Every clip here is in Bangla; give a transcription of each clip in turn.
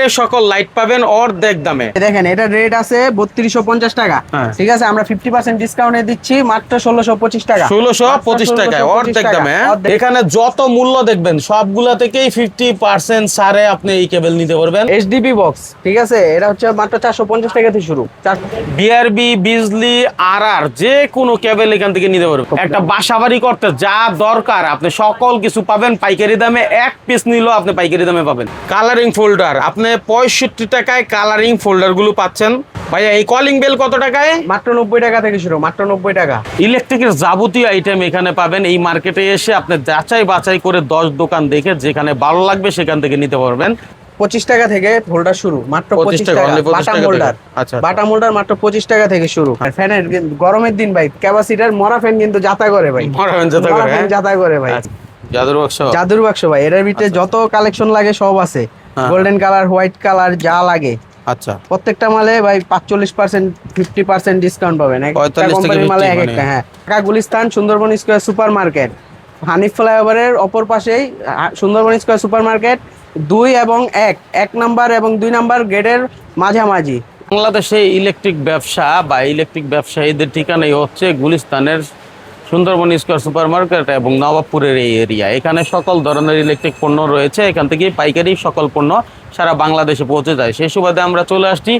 সকল লাইট পাবেন অর্ধেক দামে। দেখেন এটা রেট আছে বত্রিশশো পঞ্চাশ টাকা। হ্যাঁ। ঠিক আছে আমরা ফিফটি পার্সেন্ট ডিসকাউন্টে দিচ্ছি মাত্র ষোলোশো পঁচিশ টাকা। ষোলোশো পঁচিশ টাকায় অর্ধেক দামে হ্যাঁ? এখানে যত মূল্য দেখবেন সবগুলা থেকেই ফিফটি পার্সেন্ট সারে আপনি এই কেবল নিতে পারবেন। বক্স ঠিক আছে? এটা হচ্ছে মাত্র চারশো পঞ্চাশ টাকা থেকে শুরু। বিআরবি বিজলি আর আর যে কোনো কেবল এখান থেকে নিতে পারবেন। একটা বাসাবাড়ি করতে যা দরকার আপনি সকল কিছু পাবেন পাইকারি দামে এক পিস নিলেও আপনি পাইকারি দামে পাবেন। কালারিং ফোল্ডার আপনি পঁয়ষট্টি টাকায় কালারিং ফোল্ডারগুলো পাচ্ছেন। ভাইয়া এই কলিং বেল কত টাকায়? মাত্র নব্বই টাকা থেকে শুরু মাত্র নব্বই টাকা। ইলেকট্রিকের যাবতীয় আইটেম এখানে পাবেন। এই মার্কেটে এসে আপনি যাচাই বাছাই করে দশ দোকান দেখে যেখানে ভালো লাগবে সেখান থেকে নিতে পারবেন। পঁচিশ টাকা থেকে হোল্ডার শুরু মাত্র পঁচিশ টাকা, টাকা। only 25 বাটা টাকা থেকে। হোল্ডার আচ্ছা। বাটা হোল্ডার মাত্র পঁচিশ টাকা থেকে শুরু। আর ফ্যানের কিন্তু গরমের দিন ভাই ক্যাপাসিটার মরা ফ্যান কিন্তু যাতা করে ভাই। মরা fan যাতা করে, ফ্যান? যাতা করে ভাই। জাদুর বাক্স। জাদুর বাক্স ভাই এটার ভিতরে যত কালেকশন লাগে সব আছে। গোল্ডেন কালার হোয়াইট কালার যা লাগে। আচ্ছা। প্রত্যেকটা মালে ভাই পাঁচচল্লিশ পার্সেন্ট ফিফটি পার্সেন্ট ডিসকাউন্ট পাবেন। একটা 45 থেকে কোম্পানির মালে এক মানে। একটা হ্যাঁ। Dhaka Gulistan Sundarban square super market Hanif ফ্লাইওভারের অপর পাশেই সুন্দরবন স্কোয়ার সুপার মার্কেট দুই এবং এক। এক নাম্বার এবং দুই নাম্বার গেটের মাঝামাঝি। বাংলাদেশে ইলেকট্রিক ব্যবসা বা ইলেকট্রিক ব্যবসায়ীদের ঠিকানাই হচ্ছে গুলিস্তানের সুন্দরবন স্কোয়ার সুপার মার্কেট এবং নবাবপুরের এই এরিয়া। এখানে সকল ধরনের ইলেকট্রিক পণ্য রয়েছে। এখান থেকে পাইকারি সকল পণ্য সারা বাংলাদেশে পৌঁছে যায়। সেই সুবাদে আমরা চলে আসছি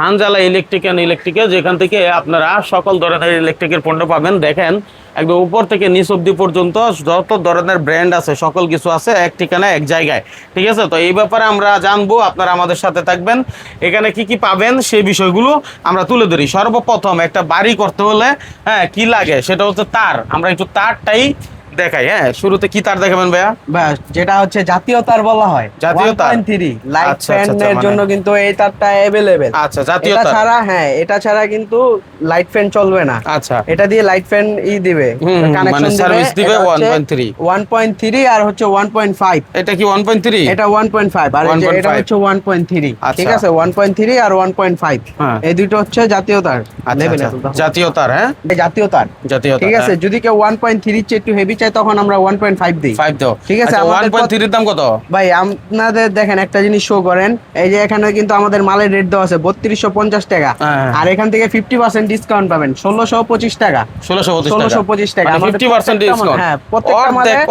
হানজালা ইলেকট্রিক অ্যান্ড ইলেকট্রিকে যেখান থেকে আপনারা সকল ধরনের ইলেকট্রিকের পণ্য পাবেন। দেখেন একদম উপর থেকে নিচ অব্দি পর্যন্ত যত ধরনের ব্র্যান্ড আছে, সকল কিছু আছে এক ঠিকানা, এক জায়গায়। ঠিক আছে? তো এই ব্যাপারে আমরা জানব, আপনারা আমাদের সাথে থাকবেন। এখানে কি কি পাবেন সেই বিষয়গুলো আমরা তুলে ধরি। সর্বপ্রথম একটা বাড়ি করতে হলে হ্যাঁ কি লাগে? সেটা হচ্ছে তার। আমরা একটু তারটাই দেখাই হ্যাঁ শুরুতে কি তার দেখাবেন ভাইয়া ব্যাস যেটা হচ্ছে জাতীয় তার বলা হয় জাতীয় তার? থ্রি লাইট আচ্ছা, আচ্ছা, ফ্যানের মানে- জন্য কিন্তু এই তারটা অ্যাভেলেবেল আচ্ছা জাতীয় এটা তার ছাড়া হ্যাঁ এটা ছাড়া কিন্তু লাইট ফ্যান চলবে না আচ্ছা এটা দিয়ে লাইট ফ্যান ই দিবে হুম, মানে দিবে 1.3 ওয়ান পয়েন্ট থ্রি আর হচ্ছে ওয়ান পয়েন্ট ফাইভ এটা কি ওয়ান পয়েন্ট থ্রি এটা ওয়ান পয়েন্ট ফাইভ আর এটা হচ্ছে ওয়ান পয়েন্ট থ্রি আচ্ছা। ঠিক আছে ওয়ান পয়েন্ট থ্রি আর ওয়ান পয়েন্ট ফাইভ হ্যাঁ। এই দুটো হচ্ছে জাতীয় তার। জাতীয় তার হ্যাঁ এই জাতীয় তার জাতীয় তার ঠিক আছে যদি কেউ ওয়ান পয়েন্ট থ্রি চেয়ে একটু হেভি চাই তখন আমরা ওয়ান পয়েন্ট ফাইভ দিই। ফাইভ দাও। ঠিক আছে, ওয়ান পয়েন্ট থ্রির দাম কত? ভাই আপনাদের দেখেন একটা জিনিস শো করেন। এই যে এখানে কিন্তু আমাদের মালের রেট দেওয়া আছে বত্রিশশো পঞ্চাশ টাকা। হ্যাঁ। আর এখান থেকে ফিফটি পার্সেন্ট ডিসকাউন্ট পাবেন ষোলোশো পঁচিশ টাকা। ষোলোশো ষোলোশো পঁচিশ টাকা। ফিফটি পার্সেন্ট ডিসকাউন্ট হ্যাঁ প্রত্যেকটা মালে হ্যাঁ?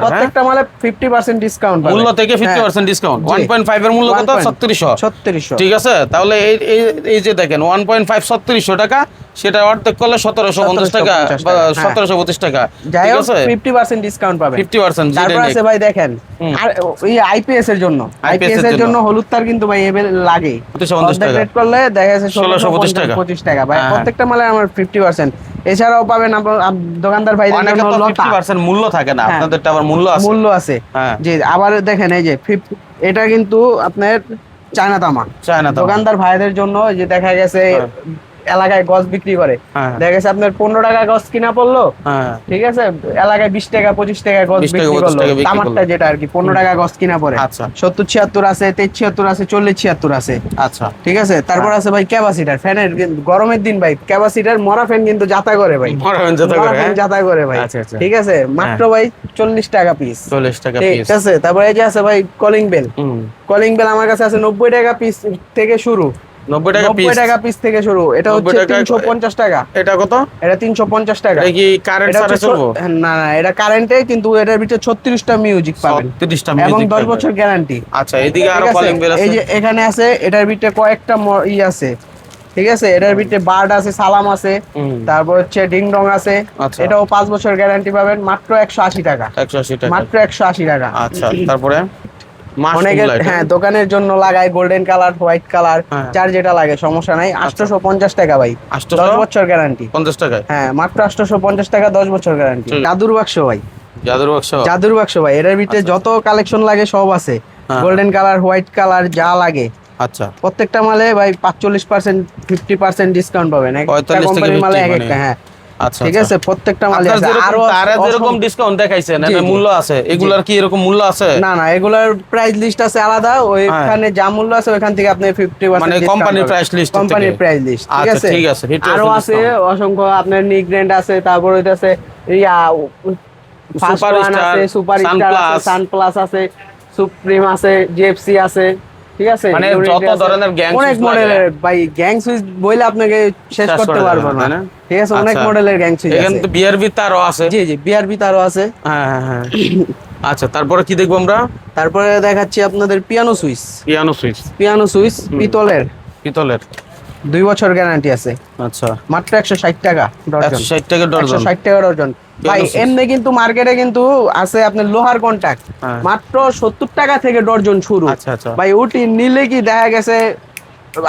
প্রত্যেকটা মালে ফিফটি পার্সেন্ট ডিসকাউন্ট মূল্য থেকে fifty percent discount one point five এর মূল্য কত? ছত্রিশশো। ছত্রিশশো। ঠিক আছে? তাহলে এই এই- এই যে দেখেন ওয়ান পয়েন্ট ফাইভ ছত্রিশশো টাকা। সেটা অর্ধেক করলে সতেরোশো পঞ্চাশ টাকা বা হ্যাঁ। সতেরোশো পঁচিশ টাকা। যাই হোক ফিফটি পার্সেন্ট ডিসকাউন্ট পাবেন। ফিফটি পার্সেন্ট তারপর আছে ভাই দেখেন আর ওই আইপিএস এর জন্য। আইপিএস এর জন্য। হলুদ তার কিন্তু ভাই এবার লাগে। রেট করলে দেখা যাচ্ছে 1625 টাকা। পঁচিশ টাকা। ভাই হ্যাঁ। প্রত্যেকটা মালে আমার ফিফটি পার্সেন্ট এছাড়াও পাবেন আপনার দোকানদার ফিফটি পার্সেন্ট মূল্য থাকে না। হ্যাঁ। আপনাদেরটা আবার মূল্য আছে। মূল্য আছে। হ্যাঁ। জি আবার দেখেন এই যে এটা কিন্তু আপনার চায়না তামা। চায়না দোকানদার ভাইদের জন্য যে দেখা গেছে হ্যাঁ। এলাকায় গছ বিক্রি করে। হ্যাঁ। দেখা গেছে আপনার পনেরো টাকা গছ কিনা পড়ল। হ্যাঁ। ঠিক আছে? এলাকায় বিশ টাকা পঁচিশ টাকা গছ বিক্রি করল। তামারটা যেটা আর কি পনেরো টাকা গছ কিনা পড়ে। আচ্ছা। সত্তর ছিয়াত্তর আছে তেইশ ছিয়াত্তর আছে চল্লিশ ছিয়াত্তর আছে। আচ্ছা। ঠিক আছে? তারপর হ্যাঁ। আছে ভাই ক্যাপাসিটার। ফ্যানের গরমের দিন ভাই ক্যাপাসিটার মরা ফ্যান কিন্তু যাতা করে ভাই। মরা যাতা করে, ফ্যান? যাতা করে ভাই। আচ্ছা, আচ্ছা। ঠিক আছে? মাত্র ভাই চল্লিশ টাকা পিস চল্লিশ টাকা ঠিক আছে? তারপরে এই যে আছে ভাই কলিং বেল কলিং বেল আমার কাছে আছে নব্বই টাকা পিস থেকে শুরু। নব্বই টাকা নব্বই পিস টাকা পিস থেকে শুরু। এটা হচ্ছে টাকা- তিনশো পঞ্চাশ টাকা। এটা কত? এটা তিনশো পঞ্চাশ টাকা। এটা কি কারেন্ট চলবো? না না এটা কারেন্টে কিন্তু এটার ভিতরে মিউজিক পাবেন। তিরিশটা এবং দশ বছর গ্যারান্টি আচ্ছা এদিকে আরও কলিং বেল আছে এই যে এখানে আছে এটার ভিতরে কয়েকটা ই আছে। ঠিক আছে? এটার ভিতরে বার্ড আছে সালাম আছে। তারপর হচ্ছে ডিং ডং আছে। আচ্ছা। এটাও পাঁচ বছর গ্যারান্টি পাবেন। মাত্র একশো আশি টাকা। একশো আশি টাকা। মাত্র একশো আশি টাকা। আচ্ছা তারপরে? অনেকের লাইট হ্যাঁ দোকানের জন্য লাগায় গোল্ডেন কালার হোয়াইট কালার হ্যাঁ। যার যেটা লাগে সমস্যা নাই। আটশোশো পঞ্চাশ টাকা ভাই। দশ বছর গ্যারান্টি পঞ্চাশ টাকায়? হ্যাঁ মাত্র আটশোশো পঞ্চাশ টাকা দশ বছর গ্যারান্টি। জাদুর বাক্স ভাই। জাদুর বাক্স? জাদুর বাক্স ভাই। এটার ভিতরে যত কালেকশন লাগে সব আছে। হ্যাঁ। গোল্ডেন কালার হোয়াইট কালার যা লাগে। আচ্ছা। প্রত্যেকটা মালে ভাই পাঁচচল্লিশ পার্সেন্ট ফিফটি পার্সেন্ট ডিসকাউন্ট পাবেন। একটা কোম্পানির মালে এক একটা হ্যাঁ। আচ্ছা ঠিক আচ্ছা। আছে? প্রত্যেকটা মালে আছে। যেরকম আরও তারা যেরকম ডিসকাউন্ট দেখাইছেন জি, এটা মূল্য আছে? এগুলার কি এরকম মূল্য আছে? না না এগুলার প্রাইস লিস্ট আছে আলাদা। ওইখানে যা মূল্য আছে ওইখান থেকে আপনি ফিফটি মানে company price list থেকে? কোম্পানির প্রাইস লিস্ট ঠিক আচ্ছা, আছে? ঠিক আছে, আরও আছে আছে অসংখ্য আপনার নিগ্রেন্ড আছে তারপর হইতাছে ইয়া ফার্স্ট Super আছে সুপার স্টার আছে সান প্লাস আছে সুপ্রিম আছে জিএফসি আছে ঠিক আছে? মানে যত ধরনের অনেক মডেলের ভাই গ্যাং সুইচ বইলে আপনাকে শেষ করতে করা পারব না? ঠিক আছে অনেক। মডেলের গ্যাং সুইচ এখানে তো বিআরবি তারও আছে। জি জি বিআরবি তারও আছে। হ্যাঁ হ্যাঁ হ্যাঁ। আচ্ছা তারপরে কি দেখব আমরা? তারপরে দেখাচ্ছি আপনাদের piano switch piano switch piano switch পিতলের। পিতলের। দুই বছর গ্যারান্টি আছে। আচ্ছা। মাত্র একশো ষাট টাকা একশো ষাট টাকা ডর্জন ষাট টাকা ডর্জন ভাই এমনি কিন্তু মার্কেটে কিন্তু আছে আপনার লোহার কন্ট্যাক্ট। মাত্র সত্তর টাকা থেকে ডর্জন শুরু। আচ্ছা আচ্ছা। ভাই ওটি নিলে কি দেখা গেছে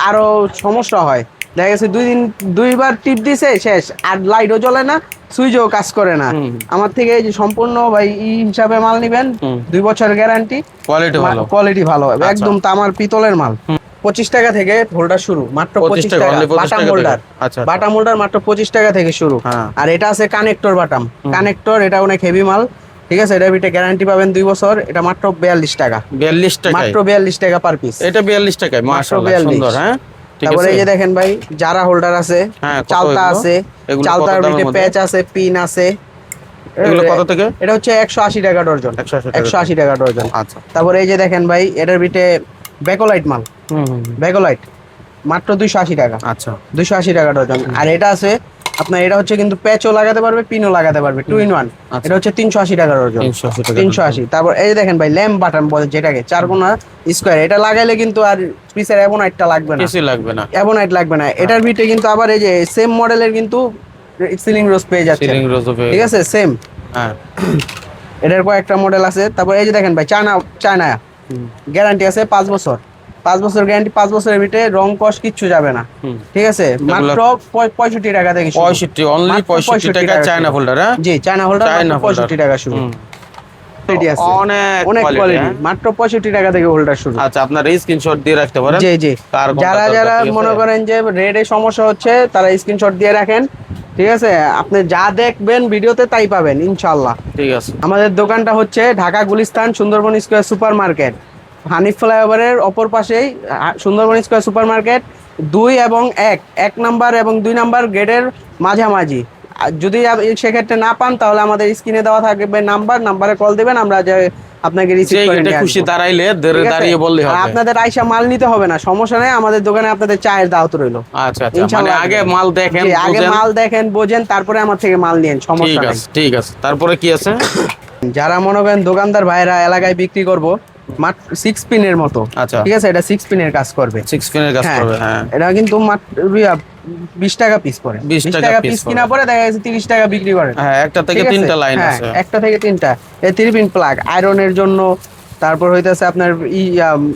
আরও সমস্যা হয়? দেখা গেছে দুই দিন দুইবার টিপ দিছে শেষ। আর লাইটও জ্বলে না সুইচও কাজ করে না। আমার থেকে এই যে সম্পূর্ণ ভাই ই হিসাবে মাল নিবেন দুই বছর গ্যারান্টি কোয়ালিটি ভালো। কোয়ালিটি ভালো। আচ্ছা। একদম তামার পিতলের মাল। পঁচিশ টাকা থেকে হোল্ডার শুরু মাত্র পঁচিশ টাকা, টাকা। only 25 বাটাম টাকা হোল্ডার আচ্ছা, আচ্ছা। বাটাম হোল্ডার মাত্র পঁচিশ টাকা থেকে শুরু। হ্যাঁ। আর এটা আছে কানেক্টর বাটাম। কানেক্টর এটা অনেক হেভি মাল। ঠিক আছে এটা ভিতরে গ্যারান্টি পাবেন দুই বছর। এটা মাত্র বিয়াল্লিশ টাকা। বিয়াল্লিশ টাকায়। মাত্র বিয়াল্লিশ টাকা পার পিস এটা বিয়াল্লিশ টাকায় মাশাআল্লাহ 42 সুন্দর হ্যাঁ? তারপরে এই যে দেখেন ভাই যারা হোল্ডার আছে হ্যাঁ, চালতা আছে চালতার ভিতরে? প্যাচ আছে পিন আছে। এগুলো কত থেকে? এটা হচ্ছে একশো আশি টাকা ডর্জন 180 টাকা একশো আশি টাকা ডর্জন আচ্ছা। তারপরে এই যে দেখেন ভাই এটার ভিতরে ব্যাকোলাইট মাল। হুম হুম, ব্যাকোলাইট মাত্র দুইশো আশি টাকা। আচ্ছা। দুইশো আশি টাকা ডর্জন আর এটা আছে আপনার এটা হচ্ছে কিন্তু প্যাচও লাগাতে পারবে পিনও লাগাতে পারবে টু ইন ওয়ান আচ্ছা। এটা হচ্ছে তিনশো আশি টাকার ডজন 380 টাকা তিনশো আশি। তারপর এই যে দেখেন ভাই ল্যাম্প বাটন বলে যেটাকে চার কোনা স্কোয়ার এটা লাগাইলে কিন্তু আর পিসের অ্যাবোনাইটটা লাগবে না। লাগবে না। অ্যাবোনাইট লাগবে না। এটার ভিতরে কিন্তু আবার এই যে সেম মডেলের কিন্তু সিলিং রোজ পেয়ে যাচ্ছে। ঠিক আছে? সেম হ্যাঁ। এটার কয়েকটা মডেল আছে। তারপর এই যে দেখেন ভাই চায়না চায়না গ্যারান্টি আছে পাঁচ বছর। পাঁচ বছর গ্যারান্টি পাঁচ বছরের ভিতরে রং কস কিচ্ছু যাবে না। ঠিক আছে? মাত্র পঁয়ষট্টি টাকা থেকে পঁয়ষট্টি অনলি পঁয়ষট্টি টাকা চায়না হ্যাঁ? জি চায়না হোল্ডার পঁয়ষট্টি টাকা শুরু। হুম। Quality আছে। অনেক অনেক কোয়ালিটি? মাত্র পঁয়ষট্টি টাকা থেকে হোল্ডার শুরু। আচ্ছা আপনার স্ক্রিনশট দিয়ে রাখতে পারেন। জি জি। যারা যারা মনে করেন যে রেডে সমস্যা হচ্ছে তারা স্ক্রিনশট দিয়ে রাখেন। ঠিক আছে? আপনি যা দেখবেন ভিডিওতে তাই পাবেন ইনশাল্লাহ ঠিক আছে। আমাদের দোকানটা হচ্ছে Dhaka Gulistan Sundarban square super market Hanif ফ্লাইওভারের অপর পাশেই সুন্দরবন স্কোয়ার সুপার মার্কেট দুই এবং এক এক নাম্বার এবং দুই নাম্বার গেটের মাঝামাঝি। যদি সেক্ষেত্রে না পান তাহলে আমাদের স্ক্রিনে দেওয়া থাকবে নাম্বার নাম্বারে কল দিবেন আমরা যে আপনাকে রিসিভ করে নিয়ে খুশি দাঁড়াইলে দাঁড়িয়ে বললে হবে। আপনাদের আইসা মাল নিতে হবে না সমস্যা নাই আমাদের দোকানে আপনাদের চায়ের দাওয়াত রইল। আচ্ছা আচ্ছা মানে আগে মাল দেখেন আগে মাল দেখেন বোঝেন তারপরে আমার থেকে মাল নিয়েন ঠিক সমস্যা নেই। আছে ঠিক আছে। তারপরে কি আছে? যারা মনে করেন দোকানদার ভাইরা এলাকায় বিক্রি করব মাত্র পিনের মতো। আচ্ছা। ঠিক আছে এটা পিনের কাজ করবে। পিনের কাজ হ্যাঁ, করবে হ্যাঁ। এটা কিন্তু মাত্র বিশ টাকা পিস পড়ে। 20 টাকা পিস কিনা পরে দেখা যাচ্ছে তিরিশ টাকা বিক্রি করে। হ্যাঁ একটা থেকে তিনটা লাইন হ্যাঁ, আছে। একটা থেকে তিনটা। এই থ্রি পিন প্লাগ আয়রনের জন্য তারপর হইতেছে আপনার ই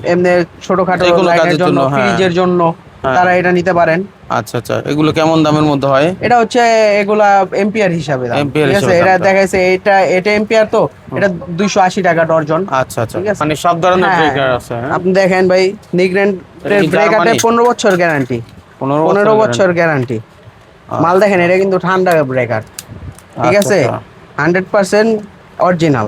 এমনি ছোটখাটো লাইনের জন্য। ফ্রিজের জন্য হ্যাঁ। তারা এটা নিতে পারেন। আচ্ছা আচ্ছা। এগুলো কেমন দামের মধ্যে হয়? এটা হচ্ছে এগুলা এম্পিয়ার হিসাবে আছে? হিসাবে এটা দামটা। দেখা যাচ্ছে এটা এটা এম্পিয়ার তো এটা দুইশো আশি টাকা ডর্জন। আচ্ছা আচ্ছা। মানে সব ধরনের হ্যাঁ। ব্রেকার আছে হ্যাঁ? আপনি দেখেন ভাই নিগ্রেন এটা কি ব্রেকারে জার্মানি? পনেরো বছর গ্যারান্টি পনেরো পনেরো বছর গ্যারান্টি মাল দেখেন এটা কিন্তু ঠান্ডা ব্রেকার ঠিক আচ্ছা, আছে? আচ্ছা। হান্ড্রেড পার্সেন্ট অরিজিনাল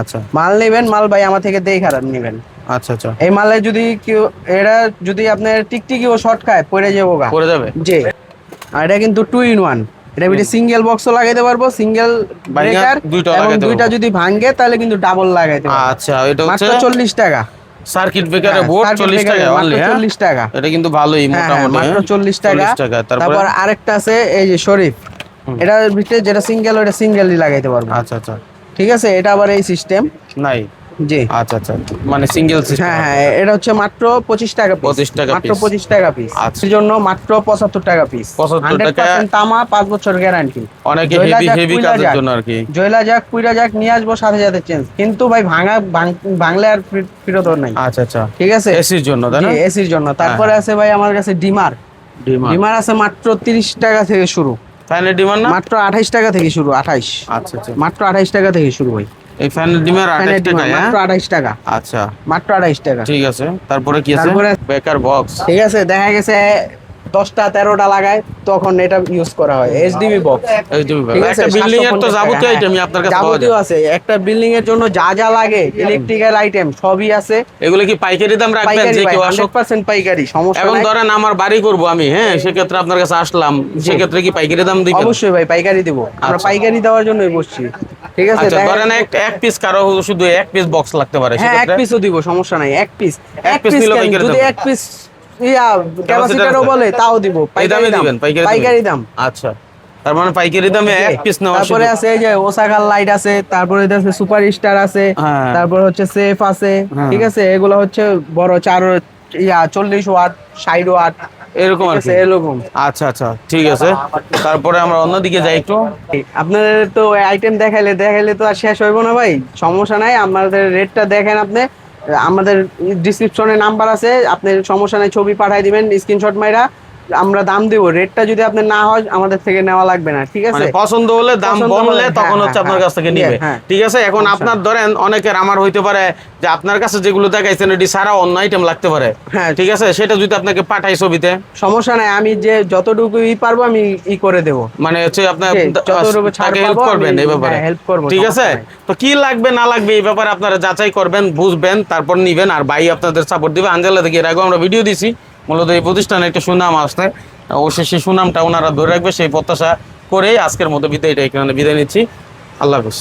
আচ্ছা। মাল নেবেন মাল ভাই আমার থেকে দেখে খারাপ নেবেন। আচ্ছা আচ্ছা। এই মালে যদি কেউ এরা যদি আপনার টিকটিকিও শর্ট খায় পড়ে যাব গা। পড়ে যাবে? জি। আর এটা কিন্তু টু ইন ওয়ান এটা ভিতরে সিঙ্গেল বক্সও লাগাইতে পারব সিঙ্গেল ব্রেকার এবং দুইটা যদি ভাঙে তাহলে কিন্তু ডাবল লাগাইতে পারব। আচ্ছা এটা হচ্ছে মাত্র চল্লিশ টাকা। সার্কিট ব্রেকারে বোর্ড circuit চল্লিশ breaker টাকা মাত্র অনলি হ্যাঁ? চল্লিশ টাকা। এটা কিন্তু ভালোই হ্যাঁ, হ্যাঁ, মোটামুটি মাত্র হ্যাঁ? চল্লিশ টাকা। টাকা তারপর? তারপর আরেকটা আছে এই যে শরীফ। এটার ভিতরে যেটা সিঙ্গেল ওটা সিঙ্গেলই লাগাইতে পারব। আচ্ছা আচ্ছা। ঠিক আছে? এটা আবার এই সিস্টেম নাই। জি। আচ্ছা আচ্ছা। মানে সিঙ্গেল হ্যাঁ হ্যাঁ এটা হচ্ছে মাত্র পঁচিশ টাকা। 25 টাকা মাত্র পঁচিশ টাকা পিস আচ্ছা। এর জন্য মাত্র পঁচাত্তর টাকা পিস 75 টাকা। তামা পাঁচ বছর গ্যারান্টি অনেকে হেভি হেভি কাজের জন্য আর কি। জয়লা যাক পুইরা যাক নিয়ে আসব সাথে সাথে চেঞ্জ কিন্তু ভাই ভাঙা ভাঙলে আর ফির- ফেরত নাই। আচ্ছা আচ্ছা। ঠিক আছে? এসির জন্য তাই না? হ্যাঁ, এসির জন্য। তারপরে আছে ভাই আমার কাছে ডিমার। ডিমার। আছে মাত্র তিরিশ টাকা থেকে শুরু। না? মাত্র আঠাইশ টাকা থেকে শুরু আঠাইশ। আচ্ছা আচ্ছা। মাত্র আঠাইশ টাকা থেকে শুরু ভাই। এই ফ্যানের ডিমের 28 টাকা হ্যাঁ? মাত্র আঠাইশ টাকা। আচ্ছা। মাত্র আঠাইশ টাকা। ঠিক আছে। তারপরে কি আছে? বেকার বক্স ঠিক আছে দেখা গেছে দশটা তেরোটা লাগায় তখন এটা ইউজ করা হয়। এইচডিবি বক্স একটা বিল্ডিং এর তো যাবতীয় আইটেমই আপনার কাছে যাবতীয় আছে। একটা বিল্ডিং এর জন্য যা যা লাগে ইলেকট্রিক্যাল আইটেম সবই আছে। এগুলো কি পাইকারি দাম রাখবেন যে কেউ আসুক? হান্ড্রেড পার্সেন্ট পাইকারি সমস্যা এখন ধরেন আমার বাড়ি করব আমি হ্যাঁ সেক্ষেত্রে আপনার কাছে আসলাম সেক্ষেত্রে কি পাইকারি দাম দিবেন? অবশ্যই ভাই পাইকারি দিব। আমরা আচ্ছা। পাইকারি দেওয়ার জন্যই বসছি। ঠিক আছে আচ্ছা ধরেন এক এক পিস কারও শুধু এক পিস বক্স লাগতে পারে হ্যাঁ এক সেক্ষেত্রে? পিসও দিব সমস্যা নাই এক পিস এক এক পিস যদি এক পিস ইয়া বলে তাও দিব। দাম, দিবেন পাইকারি পাইকারি দাম। আচ্ছা। তার মানে পাইকারি দামে এক পিস নেওয়া তারপরে আছে এই যে ওসাকার লাইট আছে তারপরে আছে সুপার স্টার আছে। তারপর হচ্ছে সেফ আছে হ্যাঁ। ঠিক আছে? এগুলো হচ্ছে বড় চার ইয়া চল্লিশ ওয়াট ষাট ওয়াট এরকম আর আছে? কি এরকম। আচ্ছা আচ্ছা ঠিক আছে। তারপরে আমরা অন্যদিকে যাই একটু। আপনাদের তো আইটেম দেখাইলে দেখাইলে তো আর শেষ হইব না ভাই। সমস্যা নাই আমাদের রেটটা দেখেন আপনি। আমাদের ডিসক্রিপশনে নাম্বার আছে আপনি সমস্যা নাই ছবি পাঠাই দিবেন স্ক্রিনশট মাইরা। আমরা দাম দিব রেটটা যদি আপনার না হয় আমাদের থেকে নেওয়া লাগবে না ঠিক আছে? মানে পছন্দ হলে দাম হলে, তখন হ্যাঁ, হচ্ছে আপনার হ্যাঁ, কাছ থেকে হ্যাঁ, নিবে। ঠিক আছে? এখন আপনার ধরেন অনেকের আমার হইতে পারে যে আপনার কাছে যেগুলো দেখাইছেন এটি সারা অন্য আইটেম লাগতে পারে। হ্যাঁ। ঠিক আছে? সেটা যদি আপনাকে পাঠাই ছবিতে। সমস্যা নাই আমি যে যতটুকু ই পারব আমি ই করে দেব। মানে হচ্ছে আপনার তাকে হেল্প করবেন এই ব্যাপারে। help করব, ঠিক আছে? তো কি লাগবে না লাগবে এই ব্যাপারে আপনারা যাচাই করবেন বুঝবেন তারপর নিবেন আর ভাই আপনাদের সাপোর্ট দিবে। আঞ্জেলা থেকে এর আগেও আমরা ভিডিও দিছি। মূলত এই প্রতিষ্ঠানে একটা সুনাম আসছে অবশ্যই সেই সুনামটা ওনারা ধরে রাখবে, সেই প্রত্যাশা করেই আজকের মতো বিদায়টা এখানে বিদায় নিচ্ছি। আল্লাহ হাফিজ।